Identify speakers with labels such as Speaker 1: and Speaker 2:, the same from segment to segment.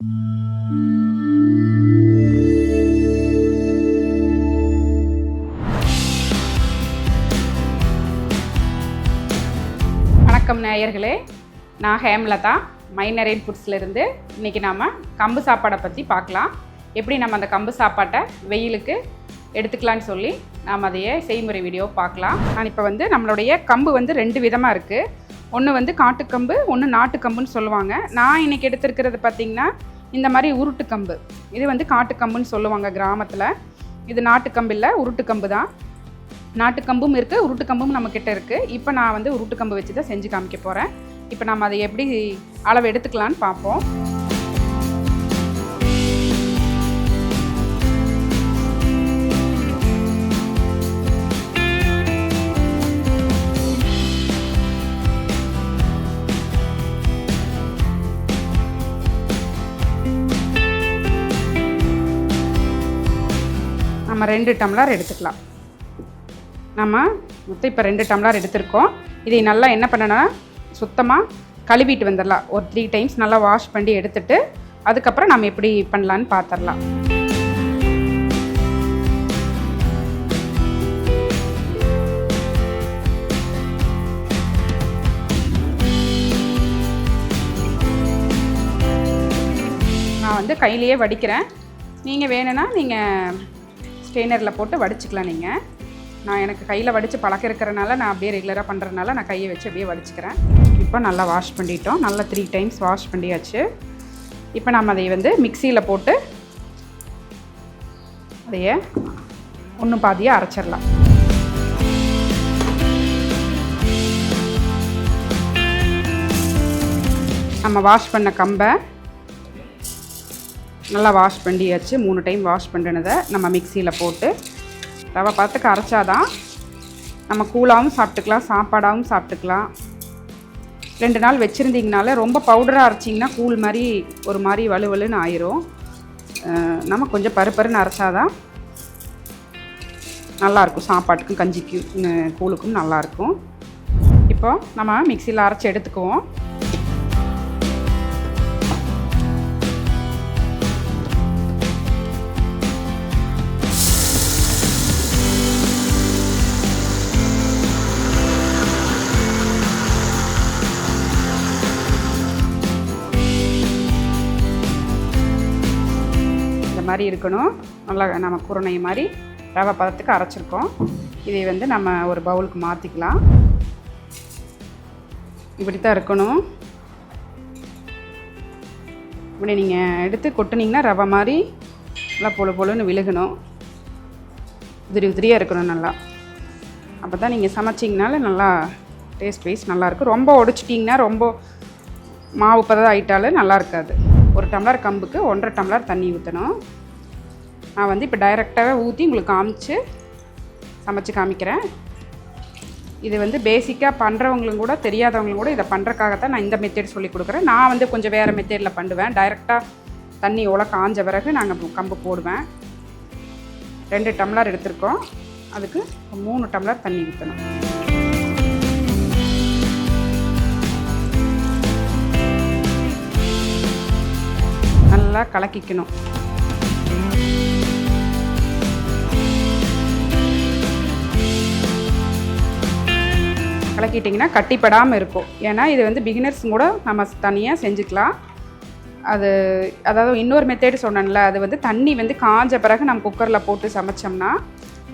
Speaker 1: வணக்கம் நேயர்களே. நான் ஹேம்லதா. மைனரேன் ஃபுட்ஸ்லேருந்து இன்றைக்கி நாம் கம்பு சாப்பாடை பற்றி பார்க்கலாம். எப்படி நம்ம அந்த கம்பு சாப்பாட்டை வெயிலுக்கு எடுத்துக்கலான்னு சொல்லி நாம் அதையே செய்முறை வீடியோ பார்க்கலாம். நான் இப்போ வந்து நம்மளுடைய கம்பு வந்து ரெண்டு விதமாக இருக்குது ஒன்று வந்து காட்டுக்கம்பு ஒன்று நாட்டுக்கம்புன்னு சொல்லுவாங்க. நான் இன்றைக்கி எடுத்திருக்கிறது பார்த்திங்கன்னா இந்த மாதிரி உருட்டுக்கம்பு. இது வந்து காட்டுக்கம்புன்னு சொல்லுவாங்க கிராமத்தில். இது நாட்டுக்கம்பு இல்லை உருட்டுக்கம்பு தான். நாட்டுக்கம்பும் இருக்குது உருட்டுக்கம்பும் நம்மக்கிட்ட இருக்குது இப்போ நான் வந்து உருட்டுக்கம்பு வச்சு தான் செஞ்சு காமிக்க போகிறேன் இப்போ நம்ம அதை எப்படி அளவு எடுத்துக்கலான்னு பார்ப்போம் நம்ம ரெண்டு டம்ளர் எடுத்துக்கலாம். நம்ம மொத்தம் இப்போ ரெண்டு டம்ளர் எடுத்திருக்கோம். இதை நல்லா என்ன பண்ணணும்னா சுத்தமாக கழுவிட்டு வந்துடலாம். ஒரு த்ரீ டைம்ஸ் நல்லா வாஷ் பண்ணி எடுத்துட்டு அதுக்கப்புறம் நம்ம எப்படி பண்ணலான்னு பார்த்துடலாம் நான் வந்து கையிலேயே வடிக்கிறேன். நீங்கள் வேணும்னா நீங்கள் ஸ்டெய்னரில் போட்டு வடிச்சுக்கலாம் நீங்கள் நான் எனக்கு கையில் வடித்து பழக்கம் இருக்கிறனால நான் அப்படியே ரெகுலராக பண்ணுறதுனால நான் கையை வச்சு அப்படியே வடிச்சுக்கிறேன். இப்போ நல்லா வாஷ் பண்ணிட்டோம். நல்லா த்ரீ டைம்ஸ் வாஷ் பண்ணியாச்சு. இப்போ நம்ம அதை வந்து மிக்சியில் போட்டு அதையே ஒன்று பாதியாக அரைச்சிடலாம். நம்ம வாஷ் பண்ண கம்பை நல்லா வாஷ் பண்ணியாச்சு. மூணு டைம் வாஷ் பண்ணினதை நம்ம மிக்சியில் போட்டு ரவை பார்த்துக்கு அரைச்சாதான் நம்ம கூலாகவும் சாப்பிட்டுக்கலாம் சாப்பாடாகவும் சாப்பிட்டுக்கலாம். ரெண்டு நாள் வச்சுருந்தீங்கனால ரொம்ப பவுடராக அரைச்சிங்கன்னா கூழ் மாதிரி ஒரு மாதிரி வலுவலுன்னு ஆயிரும். நம்ம கொஞ்சம் பருப்பருன்னு அரைச்சாதான் நல்லாயிருக்கும். சாப்பாட்டுக்கும் கஞ்சிக்கும் கூழுக்கும் நல்லாயிருக்கும். இப்போ நம்ம மிக்சியில் அரைச்சி எடுத்துக்குவோம். மாதிரி இருக்கணும். நல்லா நம்ம குருணை மாதிரி ரவை பதத்துக்கு அரைச்சிருக்கோம். இதை வந்து நம்ம ஒரு பவுலுக்கு மாற்றிக்கலாம் இப்படி தான் இருக்கணும். இப்படி நீங்கள் எடுத்து கொட்டுனீங்கன்னா ரவை மாதிரி நல்லா பொழு பொழுன்னு விழுகணும். உதிரி உதிரியாக இருக்கணும் நல்லா. அப்போ தான் நீங்கள் சமைச்சிங்கனால நல்லா டேஸ்ட் வைஸ் நல்லாயிருக்கும் ரொம்ப உடச்சிட்டிங்கன்னா ரொம்ப மாவு பதம் ஆகிட்டாலும் நல்லா இருக்காது. ஒரு டம்ளர் கம்புக்கு ஒன்றரை டம்ளர் தண்ணி ஊற்றணும் நான் வந்து இப்போ டைரெக்டாகவே ஊற்றி உங்களுக்கு காமிச்சு சமைச்சு காமிக்கிறேன். இது வந்து பேசிக்காக பண்ணுறவங்களும் கூட தெரியாதவங்களும் கூட இதை பண்ணுறக்காகத்தான் நான் இந்த மெத்தேட் சொல்லி கொடுக்குறேன். நான் வந்து கொஞ்சம் வேறு மெத்தேடில் பண்ணுவேன். டைரெக்டாக தண்ணி உல காஞ்ச பிறகு நாங்கள் கம்பு போடுவேன். ரெண்டு டம்ளர் எடுத்திருக்கோம். அதுக்கு மூணு டம்ளர் தண்ணி ஊற்றணும் நல்லா கலக்கிக்கணும். கலக்கிட்டிங்கன்னா கட்டிப்படாமல் இருக்கும். ஏன்னா இது வந்து பிகினர்ஸ் கூட நம்ம தனியாக செஞ்சுக்கலாம். அது அதாவது இன்னொரு மெத்தேடு சொன்னேன்ல அது வந்து தண்ணி வந்து காஞ்ச பிறகு நம்ம குக்கரில் போட்டு சமைச்சோம்னா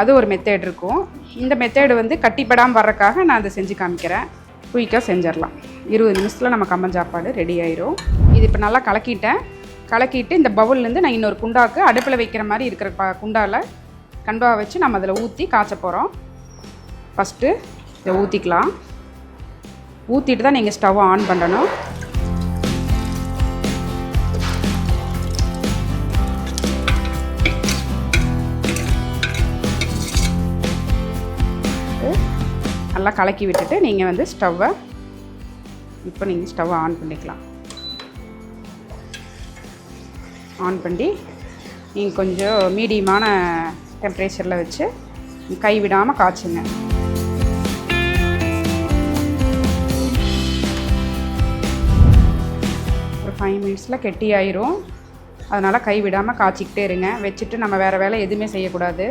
Speaker 1: அது ஒரு மெத்தேட் இருக்கும். இந்த மெத்தேடு வந்து கட்டிப்படாமல் வர்றதுக்காக நான் அதை செஞ்சு காமிக்கிறேன். குயிக்காக செஞ்சிடலாம். இருபது நிமிஷத்தில் நம்ம கம்மஞ்சாப்பாடு ரெடி ஆயிரும். இது இப்போ நல்லா கலக்கிட்டேன். கலக்கிட்டு இந்த பவுல்லேருந்து நான் இன்னொரு குண்டாக்கு அடுப்பில் வைக்கிற மாதிரி இருக்கிற ப குண்டாவில் கண்பாவை வச்சு நம்ம அதில் ஊற்றி காய்ச்ச போகிறோம் ஃபஸ்ட்டு இதை ஊற்றிக்கலாம் ஊற்றிட்டு தான் நீங்கள் ஸ்டவ் ஆன் பண்ணணும். நல்லா கலக்கி விட்டுட்டு நீங்கள் வந்து ஸ்டவ்வை இப்போ நீங்கள் ஸ்டவ்வை ஆன் பண்ணிக்கலாம். ஆன் பண்ணி நீங்கள் கொஞ்சம் மீடியமான டெம்பரேச்சரில் வச்சு கை விடாமல் காய்ச்சுங்க. ஒரு ஃபைவ் மினிட்ஸில் கெட்டி ஆயிரும் அதனால் கை விடாமல் காய்ச்சிக்கிட்டே இருங்க. வச்சுட்டு நம்ம வேறு வேலை எதுவுமே செய்யக்கூடாது.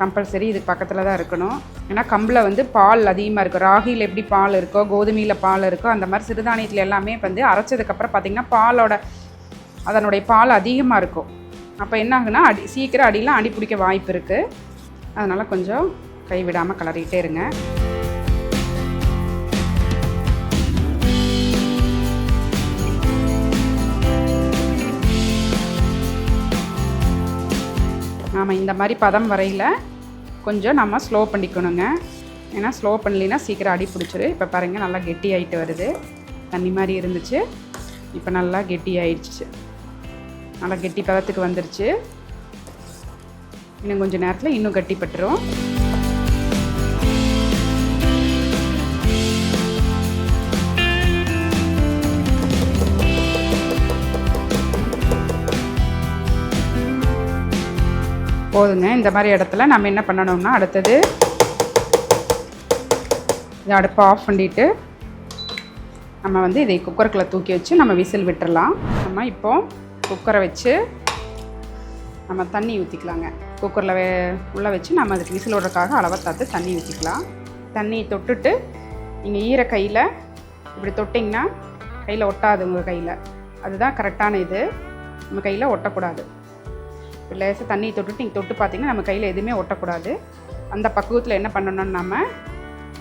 Speaker 1: கம்பல்சரி இதுக்கு பக்கத்தில் தான் இருக்கணும். ஏன்னா கம்பில் வந்து பால் அதிகமாக இருக்கும் ராகியில் எப்படி பால் இருக்கோ கோதுமையில் பால் இருக்கோ அந்த மாதிரி சிறுதானியத்தில் எல்லாமே வந்து அரைச்சதுக்கப்புறம் பார்த்திங்கன்னா பாலோட அதனுடைய பால் அதிகமாக இருக்கும். அப்போ என்ன ஆகுனா அடி சீக்கிரம் அடியெலாம் அடி பிடிக்க வாய்ப்பு இருக்குது அதனால் கொஞ்சம் கைவிடாமல் கிளறிக்கிட்டே இருங்க. நாம் இந்த மாதிரி பதம் வரையில் கொஞ்சம் நம்ம ஸ்லோ பண்ணிக்கணுங்க. ஏன்னா ஸ்லோ பண்ணலைன்னா சீக்கிரம் அடி பிடிச்சிரு இப்போ பாருங்கள் நல்லா கெட்டி ஆகிட்டு வருது. தண்ணி மாதிரி இருந்துச்சு. இப்போ நல்லா கெட்டி ஆயிடுச்சு நல்லா கெட்டி பதத்துக்கு வந்துருச்சு. இன்னும் கொஞ்சம் நேரத்தில் இன்னும் கட்டிப்பட்டுரும் போதுங்க. இந்த மாதிரி இடத்துல நம்ம என்ன பண்ணணும்னா அடுத்தது இதை அடுப்பை ஆஃப் பண்ணிவிட்டு நம்ம வந்து இதை குக்கருக்குள்ளே தூக்கி வச்சு நம்ம விசில் விட்டுறலாம். நம்ம இப்போது குக்கரை வச்சு நம்ம தண்ணி ஊற்றிக்கலாங்க குக்கரில் வே உள்ளே வச்சு நம்ம அதுக்கு விசில் விடுறதுக்காக அளவை தாத்து தண்ணி ஊற்றிக்கலாம் தண்ணி தொட்டுட்டு நீங்கள் ஈர கையில் இப்படி தொட்டிங்கன்னா கையில் ஒட்டாது உங்கள் கையில். அதுதான் கரெக்டான இது. நம்ம கையில் ஒட்டக்கூடாது. இப்போ லேசாக தண்ணி தொட்டுட்டு நீங்கள் தொட்டு பார்த்தீங்கன்னா நம்ம கையில் எதுவுமே ஒட்டக்கூடாது. அந்த பக்குவத்தில் என்ன பண்ணணும்னு நம்ம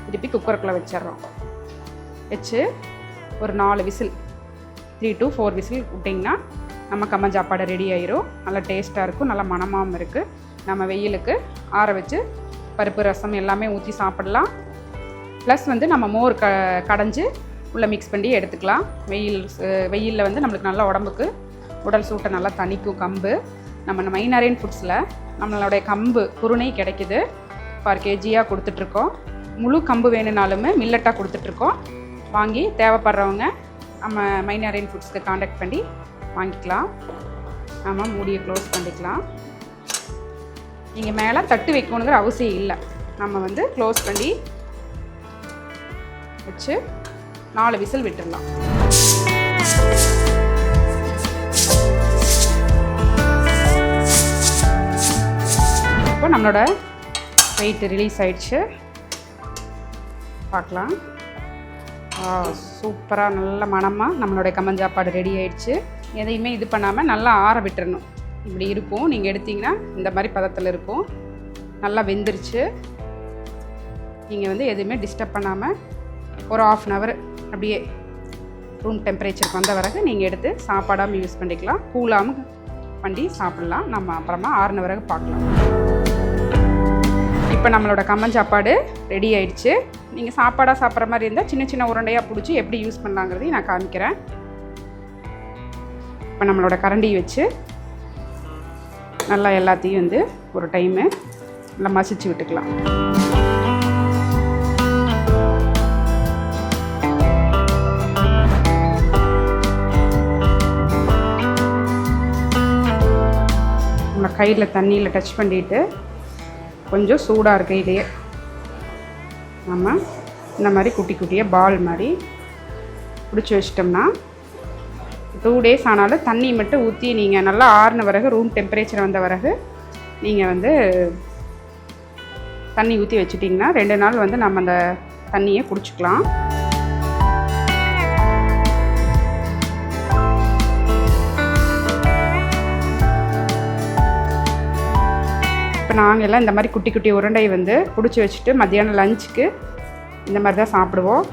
Speaker 1: திருப்பி குக்கருக்குள்ளே வச்சிடுறோம். வச்சு ஒரு நாலு whistle three to four whistle விட்டிங்கன்னா நம்ம கம்மன் சாப்பாடு ரெடி ஆயிரும். நல்லா டேஸ்ட்டாக இருக்கும். நல்லா மணமாகவும் இருக்குது நம்ம வெயிலுக்கு ஆற வச்சு பருப்பு ரசம் எல்லாமே ஊற்றி சாப்பிடலாம். ப்ளஸ் வந்து நம்ம மோர் க கடைஞ்சி உள்ளே மிக்ஸ் பண்ணி எடுத்துக்கலாம். வெயில் வெயிலில் வந்து நம்மளுக்கு நல்லா உடம்புக்கு உடல் சூட்டை நல்லா தணிக்கும் கம்பு. நம்ம மைனரேன் ஃபுட்ஸில் நம்மளுடைய கம்பு குருணை கிடைக்குது. பர் கேஜியாக கொடுத்துட்ருக்கோம். முழு கம்பு வேணுனாலுமே மில்லட்டாக கொடுத்துட்ருக்கோம். வாங்கி தேவைப்படுறவங்க நம்ம மைனரேன் ஃபுட்ஸ்க்கு காண்டாக்ட் பண்ணி வாங்கிக்கலாம். நம்ம மூடியை க்ளோஸ் பண்ணிக்கலாம். நீங்கள் மேலே தட்டு வைக்கணுங்கிற அவசியம் இல்லை. நம்ம வந்து க்ளோஸ் பண்ணி வச்சு நாலு விசில் விட்டுடலாம். இப்போ நம்மளோட வெயிட் ரிலீஸ் ஆயிடுச்சு. பார்க்கலாம். சூப்பராக நல்ல மனமாக நம்மளுடைய கம்மஞ்சாப்பாடு ரெடி ஆயிடுச்சு. எதையுமே இது பண்ணாமல் நல்லா ஆற விட்டுறணும். இப்படி இருக்கும். நீங்கள் எடுத்தீங்கன்னா இந்த மாதிரி பதத்தில் இருக்கும். நல்லா வெந்துருச்சு. நீங்கள் வந்து எதுவுமே டிஸ்டர்ப் பண்ணாமல் ஒரு ஆஃப் அன் ஹவர் அப்படியே ரூம் டெம்பரேச்சருக்கு வந்த பிறகு நீங்கள் எடுத்து சாப்பாடாமல் யூஸ் பண்ணிக்கலாம். கூலாமல் பண்ணி சாப்பிட்லாம். நம்ம அப்புறமா ஆறுன பிறகு பார்க்கலாம். இப்போ நம்மளோட கம்மன் சாப்பாடு ரெடி ஆயிடுச்சு. நீங்கள் சாப்பாடாக சாப்பிட்ற மாதிரி இருந்தால் சின்ன சின்ன உருண்டையாக பிடிச்சி எப்படி யூஸ் பண்ணலாங்கிறதையும் நான் காமிக்கிறேன். இப்போ நம்மளோட கரண்டி வச்சு நல்லா எல்லாத்தையும் வந்து ஒரு டைமு நல்லா மசிச்சு விட்டுக்கலாம். நம்ம கையில் தண்ணியில் டச் பண்ணிட்டு கொஞ்சம் சூடாக இருக்கையிலேயே நம்ம இந்த மாதிரி குட்டி குட்டியாக பால் மாதிரி பிடிச்சி வச்சிட்டோம்னா டூ டேஸ் ஆனாலும் தண்ணி மட்டும் ஊற்றி நீங்கள் நல்லா ஆறின பிறகு ரூம் டெம்பரேச்சர் வந்த பிறகு நீங்கள் வந்து தண்ணி ஊற்றி வச்சிட்டிங்கன்னா ரெண்டு நாள் வந்து நம்ம அந்த தண்ணியை குடிச்சிக்கலாம். இப்போ நாங்கள் எல்லாம் இந்த மாதிரி குட்டி குட்டி உருண்டையை வந்து பிடிச்சி வச்சுட்டு மத்தியானம் லஞ்சுக்கு இந்த மாதிரி தான் சாப்பிடுவோம்.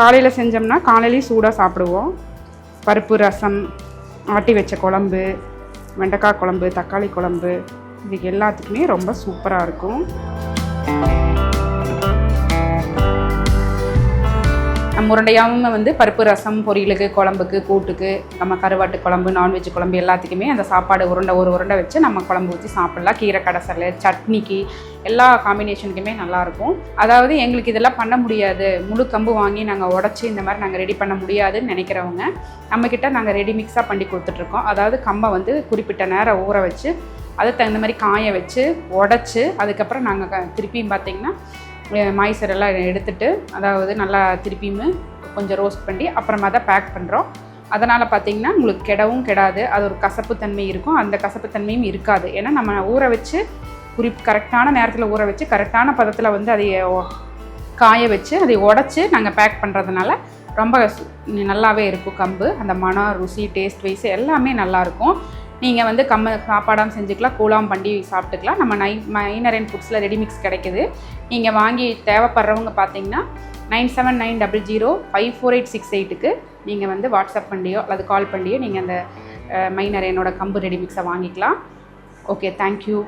Speaker 1: காலையில் செஞ்சோம்னா காலையிலையும் சூடாக சாப்பிடுவோம். பருப்பு ரசம் ஆட்டி வச்ச குழம்பு வெண்டைக்காய் குழம்பு தக்காளி குழம்பு இது எல்லாத்துக்குமே ரொம்ப சூப்பராக இருக்கும். முரண்டையாகவும் வந்து பருப்பு ரசம் பொரியலுக்கு குழம்புக்கு கூட்டுக்கு நம்ம கருவாட்டு குழம்பு நான்வெஜ் குழம்பு எல்லாத்துக்குமே அந்த சாப்பாடு உருண்டை ஒரு உருண்டை வச்சு நம்ம குழம்பு ஊற்றி சாப்பிட்லாம். கீரை கடைசல் சட்னிக்கு எல்லா காம்பினேஷனுக்குமே நல்லாயிருக்கும். அதாவது எங்களுக்கு இதெல்லாம் பண்ண முடியாது. முழு கம்பு வாங்கி நாங்கள் உடச்சி இந்த மாதிரி நாங்கள் ரெடி பண்ண முடியாதுன்னு நினைக்கிறவங்க நம்மக்கிட்ட நாங்கள் ரெடி மிக்ஸாக பண்ணி கொடுத்துட்ருக்கோம். அதாவது கம்பை வந்து குறிப்பிட்ட நேரம் ஊற வச்சு அதுக்கு தகுந்த மாதிரி காய வச்சு உடச்சி அதுக்கப்புறம் நாங்கள் திருப்பியும் பார்த்திங்கன்னா மாய்சர் எல்லாம் எடுத்துட்டு அதாவது நல்லா திருப்பியும் கொஞ்சம் ரோஸ்ட் பண்ணி அப்புறமா தான் பேக் பண்ணுறோம் அதனால் பார்த்தீங்கன்னா உங்களுக்கு கெடவும் கெடாது. அது ஒரு கசப்பு தன்மை இருக்கும். அந்த கசப்பு தன்மையும் இருக்காது. ஏன்னா நம்ம ஊற வச்சு குறி கரெக்டான நேரத்தில் ஊற வச்சு கரெக்டான பதத்தில் வந்து அதை காய வச்சு அதை உடச்சி நாங்கள் பேக் பண்ணுறதுனால ரொம்ப நல்லாவே இருக்கும் கம்பு. அந்த மனம் ருசி டேஸ்ட் வைஸ் எல்லாமே நல்லாயிருக்கும் நீங்கள் வந்து கம்ம சாப்பாடாகவும் செஞ்சுக்கலாம் கூழாம் பண்ணி சாப்பிட்டுக்கலாம். நம்ம நை மைனரன் ஃபுட்ஸில் ரெடிமிக்ஸ் கிடைக்குது. நீங்கள் வாங்கி தேவைப்படுறவங்க பார்த்தீங்கன்னா nine seven nine double zero five four eight six எயிட்டுக்கு நீங்கள் வந்து வாட்ஸ்அப் பண்ணியோ அல்லது கால் பண்ணியோ நீங்கள் அந்த மைனரேனோட கம்பு ரெடிமிக்ஸை வாங்கிக்கலாம். Okay thank you